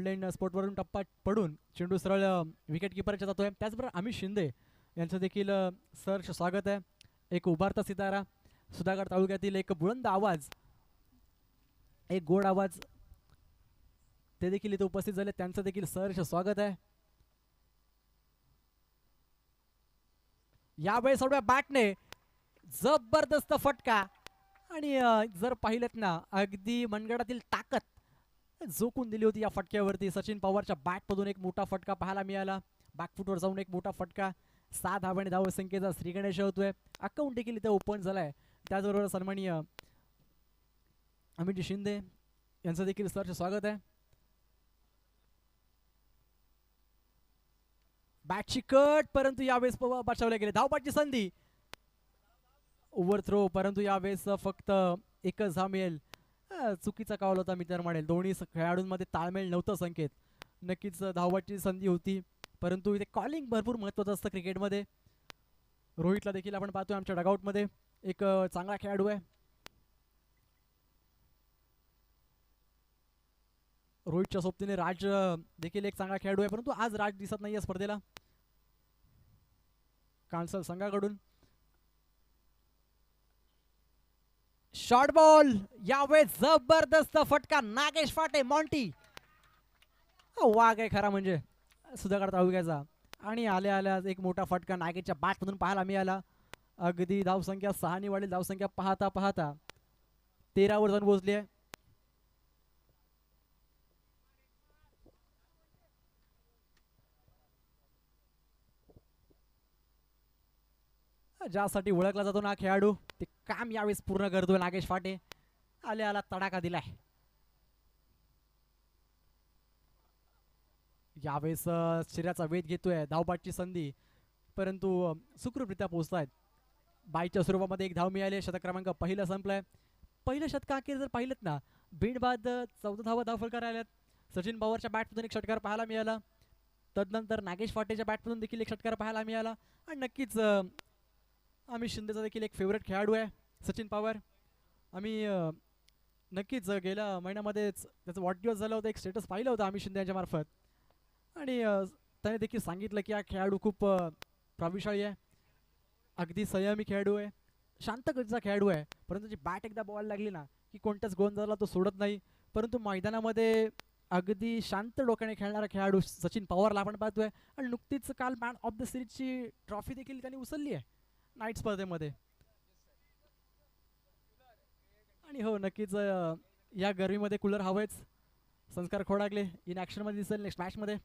Woodland स्पोर्टवरून टप्पा पडून चेंडू सरळ विकेट किपरच्या जातोय. त्याचबरोबर अमित शिंदे यांचं देखील सर स्वागत आहे. एक उभारता सितारा सुधागड तालुक्यातील एक बुलंद आवाज एक गोड आवाज ते देखील इथे उपस्थित झाले. त्यांचं देखील सहर्ष स्वागत आहे. यावेळेस सोडव्या बॅटने जबरदस्त फटका आणि जर पाहिलेत ना अगदी मनगडातील ताकद झोकून दिली होती या फटक्यावरती. सचिन पवारच्या बॅटमधून एक मोठा फटका पाहायला मिळाला. बॅकफुटवर जाऊन एक मोठा फटका. सहा धावाने धाव संख्येचा होतोय. अकाउंट देखील इथे ओपन झालाय. त्याचबरोबर सन्माननीय अमित शिंदे यांचं देखील सहर्ष स्वागत आहे. बॅटची कट परंतु यावेळेस बचावल्या गेले धावपाटची संधी. ओव्हर थ्रो परंतु यावेळेस फक्त एकच धाव मिळेल. चुकीचा कावल होता मी तर म्हणेल. दोन्ही खेळाडूंमध्ये ताळमेळ नव्हतं संकेत. नक्कीच धावपाची संधी होती. परंतु इथे कॉलिंग भरपूर महत्वाचं असतं क्रिकेटमध्ये रोहितला देखील आपण पाहतोय आमच्या डगआउटमध्ये एक चांगला खेळाडू आहे. रोहितच्या सोबतीने राज देखील एक चांगला खेळाडू आहे. परंतु आज राज दिसत नाही स्पर्धेला. कांसल संघाकडून. शॉर्ट बॉल यावेळेस जबरदस्त फटका. नागेश फाटे मॉन्टी. वाघ आहे खरा म्हणजे. सुधाकर तालुक्याचा आणि आल्या आल्या एक मोठा फटका नागेशच्या बॅटमधून पाहायला मिळाला. अगदी धावसंख्या सहानी वाढेल धावसंख्या पाहता पाहता. तेरावर जाऊन पोहोचली आहे. ज्यासाठी ओळखला जातो ना खेळाडू ते काम यावेळेस पूर्ण करतोय नागेश फाटे. आले आला तडाखा दिलाय. यावेळेस शरीराचा वेध घेतोय धावपाटची संधी. परंतु अं, सुखरूपरित्या पोहोचतायत. बाईच्या स्वरूपामध्ये एक धाव मिळाली शतक क्रमांक पहिलं संपलाय. पहिलं शतकाखेर जर पाहिलं ना बीड चौदा धावा धावफलकार आल्यात. सचिन पवारच्या बॅटमधून एक षटकार पाहायला मिळाला. तदनंतर नागेश फाटेच्या बॅटमधून देखील एक षटकार पाहायला मिळाला. आणि नक्कीच आम्ही शिंदेचा देखील एक फेवरेट खेळाडू आहे सचिन पवार. आम्ही नक्कीच गेल्या महिन्यामध्येच त्याचं वाढदिवस झालं होतं एक स्टेटस पाहिलं होतं आम्ही शिंदे यांच्या मार्फत. आणि त्याने देखील सांगितलं की हा खेळाडू खूप अं, प्रभावशाळी आहे. अगदी संयमी खेळाडू आहे. शांत गतीचा खेळाडू आहे. परंतु जी बॅट एकदा बॉल लागली ना की कोणत्याच गोंधळाला तो सोडत नाही. परंतु मैदानामध्ये अगदी शांत डोक्याने खेळणारा खेळाडू सचिन पवारला आपण पाहतोय. आणि नुकतीच काल मॅन ऑफ द सिरीजची ट्रॉफी देखील त्यांनी उचलली आहे. नाईट स्पर्धेमध्ये. आणि हो नक्कीच या गरमीमध्ये कूलर हवेच. संस्कार खोडागले इन ॲक्शनमध्ये दिसेल नेक्स्ट मॅचमध्ये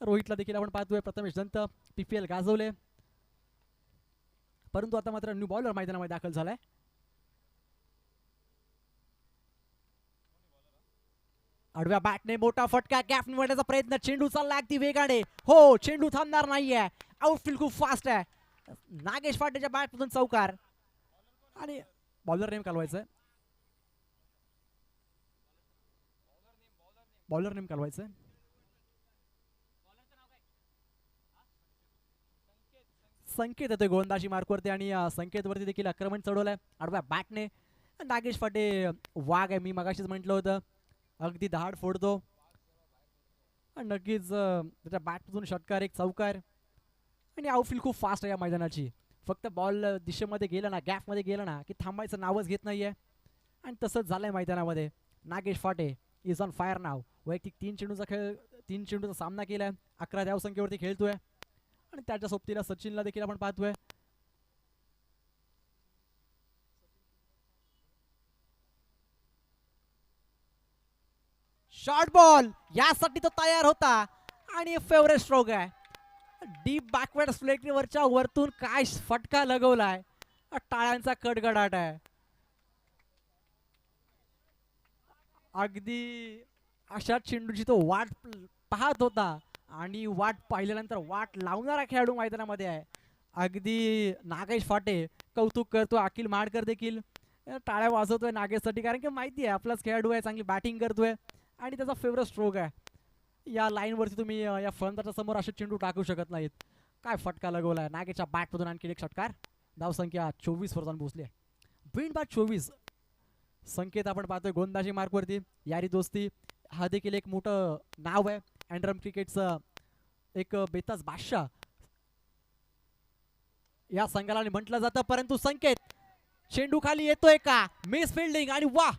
रोहितला देखील आपण पाहतोय. प्रथमेश दंत पी पी एल गाजवले. परंतु आता मात्र न्यू बॉलर मैदानामध्ये दाखल झालाय. आडव्या बॅटने मोठा फटका. गॅप निवडण्याचा प्रयत्न. चेंडू चालला अगदी वेगाने हो चेंडू थांबणार नाहीये. आउटफील्ड खूप फास्ट आहे. नागेश पाटेच्या बॅटमधून चौकार. आणि बॉलर नेम कालवायचं बॉलर नेम कालवायचं संकेत येतोय गोलंदाजी मार्कवरती आणि संकेतवरती देखील आक्रमण चढवलंय. आडव्या बॅटने नागेश फाटे वाघ आहे. मी मगाशीच म्हटलं होतं. अगदी दहाड फोडतो. आणि नक्कीच त्याच्या बॅटमधून षटकार एक चौकार. नाही आउटफील्ड खूप फास्ट आहे या मैदानाची. फक्त बॉल दिशेमध्ये गेला ना गॅपमध्ये गेला ना की थांबायचं नावच घेत नाहीये. आणि तसंच झालंय मैदानामध्ये. नागेश फाटे इज ऑन फायर नाव वैयक्तिक तीन चेंडूचा खेळ तीन चेंडूचा सामना केलाय. अकरा धावसंख्येवरती खेळतोय. आणि त्याच्या सोबतीला सचिनला देखील आपण पाहतोय. शॉर्ट बॉल यासाठी तो तयार होता. आणि फेवरेट स्ट्रोक आहे. डीप बॅकवर्ड फ्लेटवरच्या वरतून काय फटका लगवलाय? टाळ्यांचा कडगडाट आहे. अगदी अशा चेंडूची तो वाट पाहत होता आणि वाट पाहिल्यानंतर वाट लावणारा खेळाडू मैदानामध्ये आहे. अगदी नागेश फाटे कौतुक करतो अखिल माडकर देखील. टाळ्या वाजवतोय नागेशसाठी कारण की माहिती आहे आपलाच खेळाडू आहे चांगली बॅटिंग करतोय आणि त्याचा फेवरेट स्ट्रोक आहे. या लाईनवरती तुम्ही या फलंदाच्या समोर असे चेंडू टाकू शकत नाहीत. काय फटका लगवलाय? नागेच्या बॅटमधून आणखी एक षटकार. धावसंख्या चोवीस वर जाऊन पोहोचली आहे बिनबाद चोवीस. संकेत आपण पाहतोय गोंदाजी मार्कवरती यारी दोस्ती. हा देखील एक मोठं नाव आहे. अँड्रम क्रिकेटचं एक बेताज बादशाह. या संघाला म्हटलं जातं परंतु संकेत. चेंडू खाली येतोय का? मिस फिल्डिंग आणि वा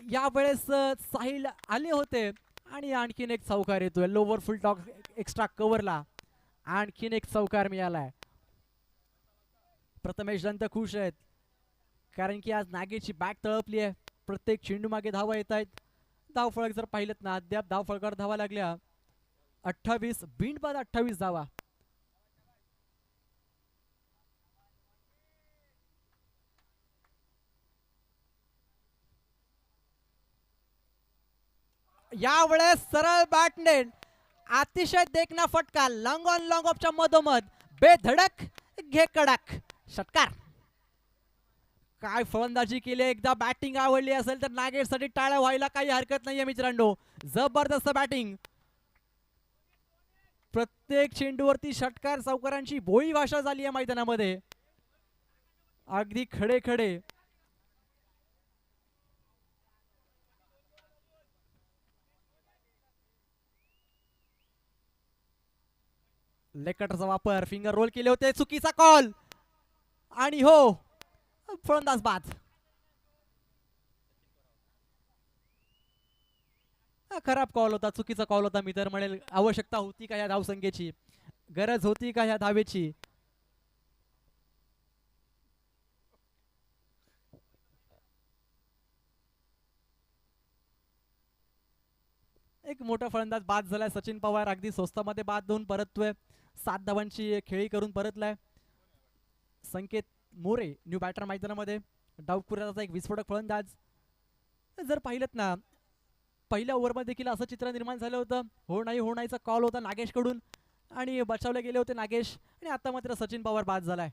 यावेळेस साहिल आले होते. आणि आणखीन एक चौकार येतोय. लोवर फुल टॉक एक्स्ट्रा कव्हरला आणखीन एक चौकार मिळालाय. प्रथमेश दंत खुश आहेत. कारण की आज नागेची बॅट तळपली आहे. प्रत्येक चेंडू मागे धावा येत आहेत. धावफळक जर पाहिलं ना अद्याप धावफळकावर धावा लागल्या. अठ्ठावीस बिनबाद अठ्ठावीस धावा. यावेळेस सरळ बॅटनेट अतिशय देखना फटका लॉंग ऑन लॉंग ऑफच्या मधोमध बेधडक घे कडक षटकार. काय फलंदाजी केली एकदा बॅटिंग आवडली असेल तर नागेशसाठी टाळ्या व्हायला काही हरकत नाहीये मित्रांनो. जबरदस्त बॅटिंग प्रत्येक चेंडूवरती षटकार चौकारांची भोळी भाषा झाली आहे मैदानामध्ये. अगदी खडे खडे. लेकटरचा वापर फिंगर रोल केले होते चुकीचा कॉल आणि हो फलंदाज बाद. खराब कॉल होता चुकीचा कॉल होता मी तर म्हणेल आवश्यकता होती का या धावसंख्येची? गरज होती का या धावेची? एक मोठा फलंदाज बाद झालाय सचिन पवार अगदी स्वस्तामध्ये बाद देऊन परततोय. सात धावांची खेळी करून परतलाय. संकेत मोरे न्यू बॅटर मैदानामध्ये. डावपुराचा एक विस्फोटक फलंदाज. जर पाहिलं ना पहिल्या ओव्हरमध्ये देखील असं चित्र निर्माण झालं होतं. हो नाही हो नाहीचा कॉल होता नागेशकडून. आणि बचावले गेले होते नागेश. आणि आता मात्र सचिन पवार बाद झालाय.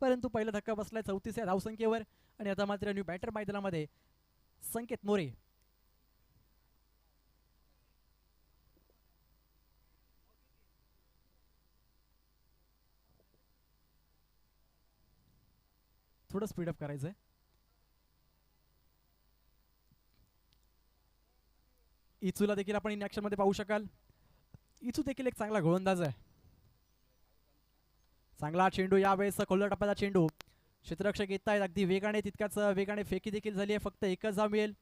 परंतु पहिला धक्का बसलाय चौतीस या धावसंख्येवर. आणि आता मात्र न्यू बॅटर मैदानामध्ये संकेत मोरे. थोडं स्पीडअप करायचंय. इचूला देखील आपण इन ॲक्शनमध्ये पाहू शकाल. इचू देखील एक चांगला गोलंदाज आहे. चांगला चेंडू यावेळेस खोलर टप्प्याचा चेंडू. क्षेत्ररक्षक येत आहेत अगदी वेगाने तितक्याच वेगाने फेकी देखील झाली आहे फक्त एकच धाव मिळेल.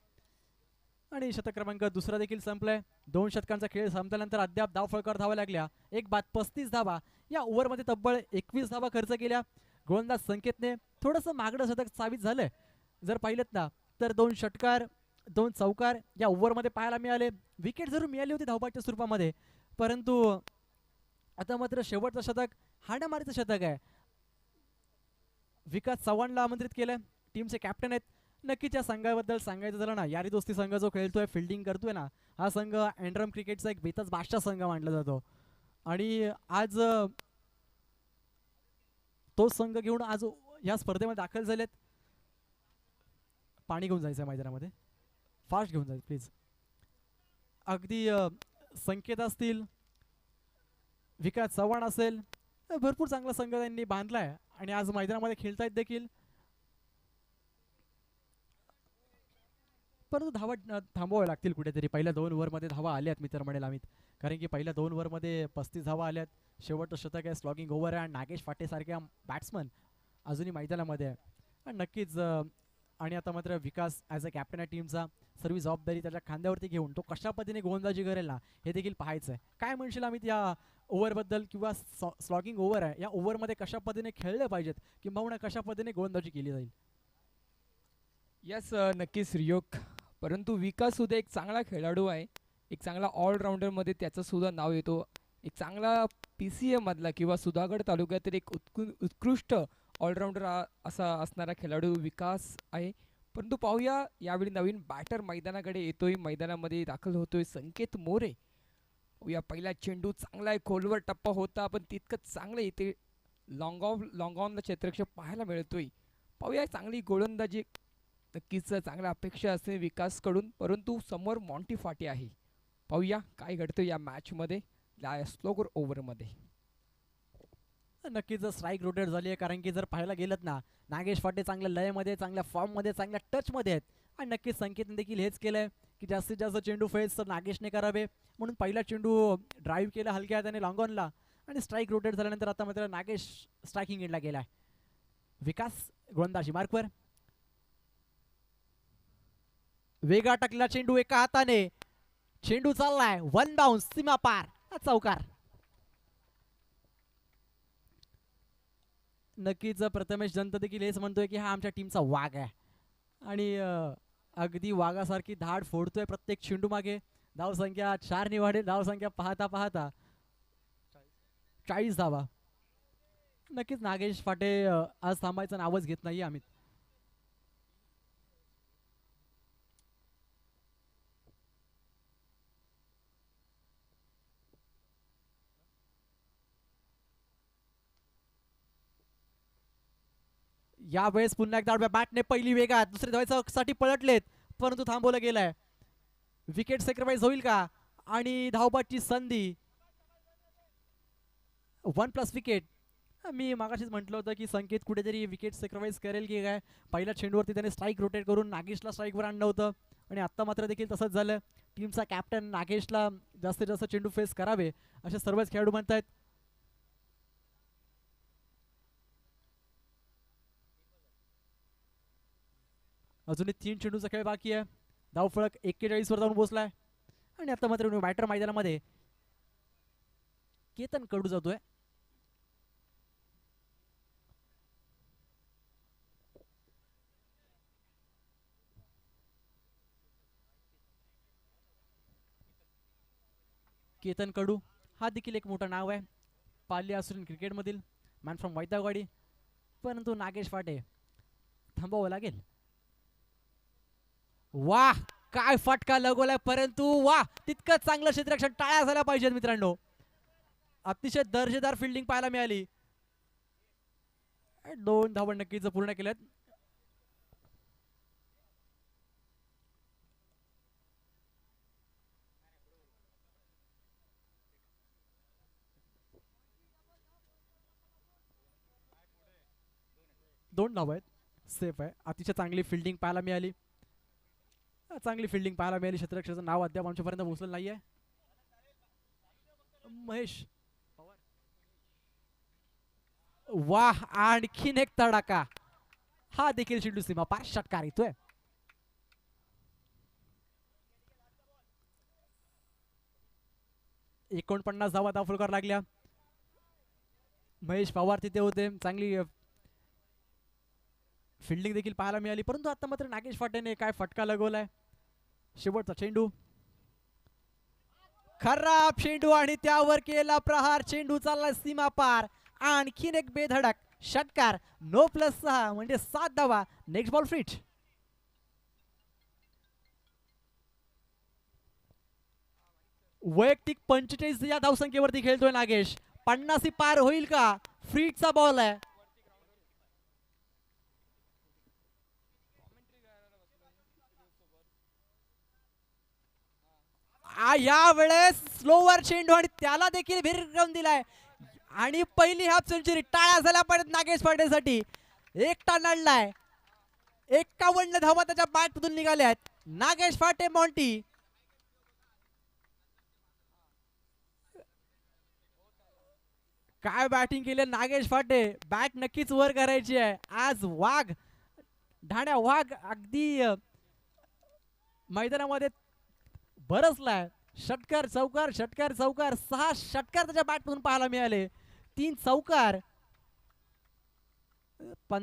आणि शतक क्रमांक दुसरा देखील संपलाय. दोन शतकांचा खेळ संपल्यानंतर अद्याप धाव फळकर धावा लागल्या. एक बाद पस्तीस धावा. या ओव्हरमध्ये तब्बल एकवीस धावा खर्च केल्या. गोलंदाज संकेतने थोडंसं मागडं शतक साबित झालंय. जर पाहिलं ना तर दोन षटकार दोन चौकार या ओव्हरमध्ये पाहायला मिळाले. विकेट जरूर मिळाली होती धावपाच्या स्वरूपामध्ये. परंतु आता मात्र शेवटचं शतक हाणामारीचं शतक आहे. विकास चव्हाणला आमंत्रित केलंय. टीमचे कॅप्टन आहेत. नक्कीच या संघाबद्दल सांगायचं झालं ना यारी दोस्ती संघ जो खेळतोय फिल्डिंग करतोय ना हा संघ अँड्रम क्रिकेटचा एक बेताच बादशाह संघ मानला जातो. आणि आज तो संघ घेऊन आज या स्पर्धेमध्ये दाखल झालेत. पाणी घेऊन जायचं मैदानामध्ये. फास्ट घेऊन जायचं प्लीज अगदी संकेत असतील विकास चव्हाण असेल भरपूर चांगला संघ त्यांनी बांधलाय आणि आज मैदानामध्ये खेळतायत देखील. परंतु धावा थांबवाव्या लागतील कुठेतरी. पहिल्या दोन ओव्हरमध्ये धावा आल्यात मी तर म्हणेल आम्ही कारण की पहिल्या दोन ओव्हरमध्ये पस्तीस धावा आल्यात. शेवटचं शतक आहे स्लॉगिंग ओव्हर आहे आणि नागेश फाटेसारख्या बॅट्समन अजूनही मैदानामध्ये आहे. नक्कीच आणि आता मात्र विकास ॲज अ कॅप्टन आहे टीमचा सर्व जबाबदारी त्याच्या खांद्यावरती घेऊन तो कशा पद्धतीने गोंदाजी करेल ना हे देखील पाहायचं आहे. काय म्हणशील आम्ही या ओव्हरबद्दल किंवा स्लॉगिंग ओव्हर आहे या ओव्हरमध्ये कशा पद्धतीने खेळले पाहिजेत किंबहुना कशा पद्धतीने गोंदाजी केली जाईल? यस नक्कीच श्रीयोग परंतु विकास सुद्धा एक चांगला खेळाडू आहे. एक चांगला ऑलराऊंडरमध्ये त्याचंसुद्धा नाव येतो. एक चांगला पी सी एमधला किंवा सुधागड तालुक्यातील एक उत्कृ उत्कृष्ट ऑलराऊंडर असा असणारा खेळाडू विकास आहे. परंतु पाहूया यावेळी नवीन बॅटर मैदानाकडे येतोय. मैदानामध्ये दाखल होतोय संकेत मोरे. या पहिला चेंडू चांगला आहे. खोलवर टप्पा होता पण तितकंच चांगलं येते लॉंग ऑफ लॉंग ऑनला क्षेत्ररक्षक पाहायला मिळतोय. पाहूया चांगली गोलंदाजी. नक्कीच चांगल्या अपेक्षा असते विकासकडून परंतु समोर मॉन्टी फाटी आहे. पाहूया काय घडतं या मॅचमध्ये या स्लोगर ओव्हरमध्ये नक्कीच स्ट्राईक रोटेट झाली आहे कारण की जर पाहायला गेलं ना नागेश फाटे चांगल्या लयमध्ये चांगल्या फॉर्ममध्ये चांगल्या टचमध्ये आहेत. आणि नक्कीच संकेतने देखील हेच केलं आहे की जास्तीत जास्त चेंडू फेस तर नागेशने करावे. म्हणून पहिला चेंडू ड्राईव्ह केला हलक्या त्याने लॉंगॉनला आणि स्ट्राईक रोटेट झाल्यानंतर आता मात्र नागेश स्ट्रायकिंग एंडला गेला आहे. विकास गोलंदाजी मार्कवर. वेगा टाकलेला चेंडू एका हाताने. चेंडू चाललाय. वन बाउन्स सीमा पार. चौकार. नक्कीच प्रथमेश जंत देखील हेच म्हणतोय की हा आमच्या टीमचा वाघ आहे. आणि अगदी वाघासारखी धाड फोडतोय प्रत्येक चेंडू मागे धावसंख्या चार निवाडे धावसंख्या पाहता पाहता. चाळीस धावा. नक्कीच नागेश फाटे आज थांबायचं नावच घेत नाही आम्ही. यावेळेस पुन्हा एकदा आडव्या बॅटने पहिली वेगात दुसऱ्या धावायसाठी पलटलेत परंतु थांबवलं गेलंय. विकेट सॅक्रिफाईस होईल का? आणि धावबाची संधी. वन प्लस विकेट मी मागाशीच म्हटलं होतं की संकेत कुठेतरी विकेट सॅक्रिफाईस करेल की काय? पहिल्या चेंडूवरती त्याने स्ट्राईक रोटेट करून नागेशला स्ट्राईकवर आणलं होतं. आणि आत्ता मात्र देखील तसंच झालं. टीमचा कॅप्टन नागेशला जास्तीत जास्त चेंडू फेस करावे असे सर्वच खेळाडू म्हणतायत. अजूनही तीन चेंडूचा खेळ बाकी आहे. धावफळक एक्केचाळीस वर जाऊन पोहोचलाय. आणि आता मात्र बॅटर मैदानामध्ये केतन कडू जातोय. केतन कडू हा देखील एक मोठं नाव आहे. पाली असून क्रिकेटमधील मॅन फ्रॉम वैतागवाडी. परंतु नागेश फाटे थांबावं लागेल. वा काय फटका लगवलाय परंतु वा तितकं चांगलं क्षेत्ररक्षण टाळ्या असायला पाहिजेत मित्रांनो. अतिशय दर्जेदार फिल्डिंग पाहायला मिळाली. दोन धावण नक्कीच पूर्ण केल्यात. दोन धाव आहेत. सेफ आहे. अतिशय चांगली फिल्डिंग पाहायला मिळाली. चांगली फिल्डिंग पाहायला मिळाली? क्षेत्ररक्षणाचं नाव अद्याप आमच्यापर्यंत पोहोचलं नाहीये. महेश. वा आणखीन एक तडाका हा देखील शिडू सीमा पार षटकार येतोय एकोणपन्नास धावा दाफुलकार लागल्या. महेश पवार तिथे होते. चांगली फिल्डिंग देखील पाहायला मिळाली. परंतु आता मात्र नागेश फाटेने काय फटका लगवलाय? शेवटचा चेंडू. खराब चेंडू आणि त्यावर केला प्रहार. चेंडू चालला सीमा पार. आणखीन एक बेधडक. षटकार. नो प्लस सहा. म्हणजे सात धावा. नेक्स्ट बॉल फ्रीट वैयक्तिक पंचेचाळीस या धावसंख्येवरती खेळतोय नागेश. पन्नासी पार होईल का? फ्रीटचा बॉल आहे. आ- यावेळेस स्लोवर चेंडू आणि त्याला देखील भिरकवून दिलाय. आणि पहिली हाफ सेंचुरी टाळ्या झाल्या पाहिजेत नागेश पांडेसाठी एकटा लढलाय. एक्कावन्न धावा त्याच्या बॅटमधून निघाल्यात आहेत. नागेश फाटे मॉन्टी. काय बॅटिंग केली नागेश फाटे? बॅट नक्कीच वर करायची आहे. आज वाघ ढाण्या वाघ अगदी मैदानामध्ये बरसलाय षटकार चौकार षटकार चौकार सहा षटकार त्याच्या बॅटमधून पाहायला मिळाले. तीन चौकार पण